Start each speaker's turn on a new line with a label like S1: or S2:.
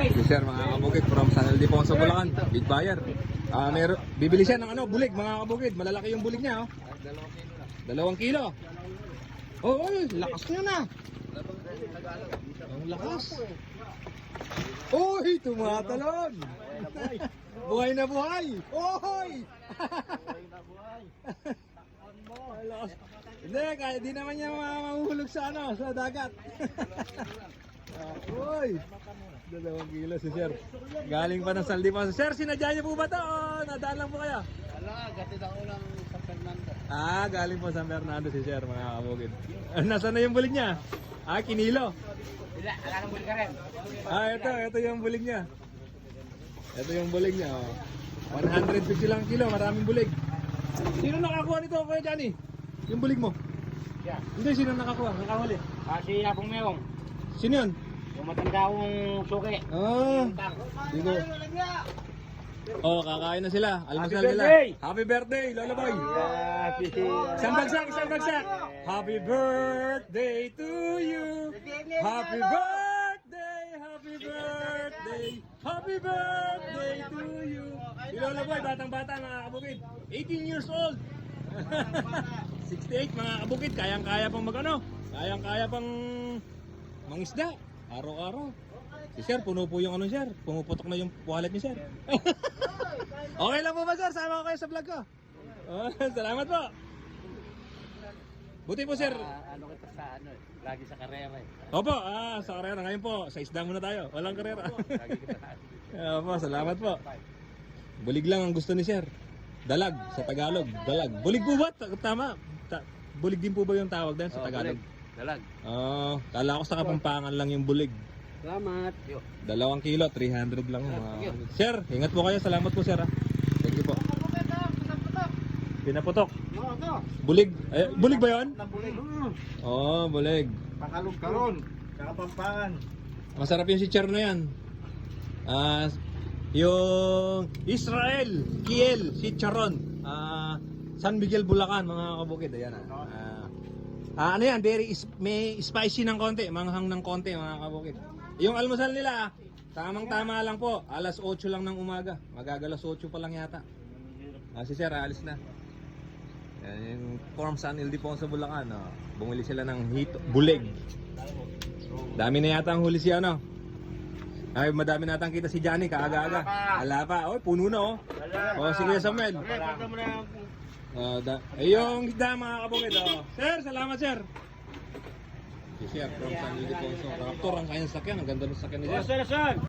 S1: Si Sir, mga kabukid from San Ildefonso, Bulacan. Big buyer. Ah, meron, bibili siya ng ano, bulig, mga kabukid. Malalaki yung bulig niya, oh. Dalawang kilo. Oh, oy, lakas niya na. Ang lakas. Uy, tumatalon. buhay na buhay. Lakas. Hindi, kaya di naman niya mahuhulog sa ano, sa dagat. Uy! Dalawang kilo si Sir. Galing pa ng saldi pa. Sir, sinadya niyo po ba to? O, nadaan lang po kayo?
S2: Wala, gatid ako lang sa Fernando.
S1: Ah, galing po San Fernando si Sir, mga kabukid. Nasaan na yung bulig niya? Ah, kinilo.
S2: Wala, wala nang buli ka rin.
S1: Ah, ito, ito yung bulig niya. Ito yung bulig niya. Oh. 150 lang kilo, maraming bulig. Sino nakakuha nito, Kuya Johnny? Yung bulig mo?
S2: Yeah.
S1: Hindi, sino nakakuha? Nakahuli.
S2: Ah, si Apong Meong.
S1: Sino yun?
S2: Yung matanda akong suki.
S1: Ah, dito. Oh, kakain na sila. Almusal
S2: Happy
S1: nila.
S2: birthday!
S1: Happy birthday, Lola Boy.
S2: Happy
S1: Isang bagsak, isang bagsak. Happy birthday to you. Happy birthday, happy birthday, happy birthday to you. Lola Boy, batang-bata mga kabukid. 18 years old. 68 mga kabukid, kayang-kaya pang magano. Kayang-kaya pang mangisda. Araw-araw. Si Sir, puno po yung ano Sir. Pumuputok na yung wallet ni Sir. okay lang po ba Sir? Sama ko kayo sa vlog ko. Oh, salamat po. Buti po Sir.
S2: Ah, ano kita sa ano, eh, lagi sa karera eh.
S1: Opo, ah, sa karera ngayon po. Sa isda muna tayo. Walang karera.
S2: Lagi kita sa
S1: Opo, salamat po. Bulig lang ang gusto ni Sir. Dalag sa Tagalog. Dalag. Bulig po ba? Ta- Tama. Ta- bulig din po ba yung tawag din sa
S2: Oh,
S1: Tagalog?
S2: Dalag.
S1: Oo. kala ko sa Kapampangan lang yung bulig.
S2: Salamat. Yo.
S1: Dalawang kilo, 300 lang. mga-
S2: Thank you.
S1: Sir, ingat po kayo. Salamat po, Sir. ah. Thank you po. Pinaputok.
S2: Yo, to.
S1: Bulig. Eh, bulig ba yun?
S2: Nabulig.
S1: Oo, oh, bulig.
S2: Pakalog karon. Kakapampangan.
S1: Masarap yung si Char na yan. Ah, yung Israel, Kiel, si Charon. Ah, San Miguel, Bulacan, mga kabukid. Ayan ah. Ah, ah, ano yan, very is- may spicy ng konti, manghang ng konti, mga kabukid. Yung almusal nila, ah, tamang-tama lang po. Alas 8 lang ng umaga. Magagalas 8 pa lang yata. Ah, si Sir, alis na. Yan, yung from San Ildefonso, Bulacan. Oh. Bumili sila ng hito, bulig. Dami na yata ang huli si ano. Ay, madami na kita si Johnny, kaaga-aga. Wala pa. Oy, puno na oh. Oh, sige Samuel.
S2: Na yung
S1: Uh, da, ay, yung isda mga kabukid. Oh. Sir, salamat sir. Si Sir from San Ildefonso. Raptor ang kanyang sakyan. Ang ganda ng sakyan ni
S2: Sir.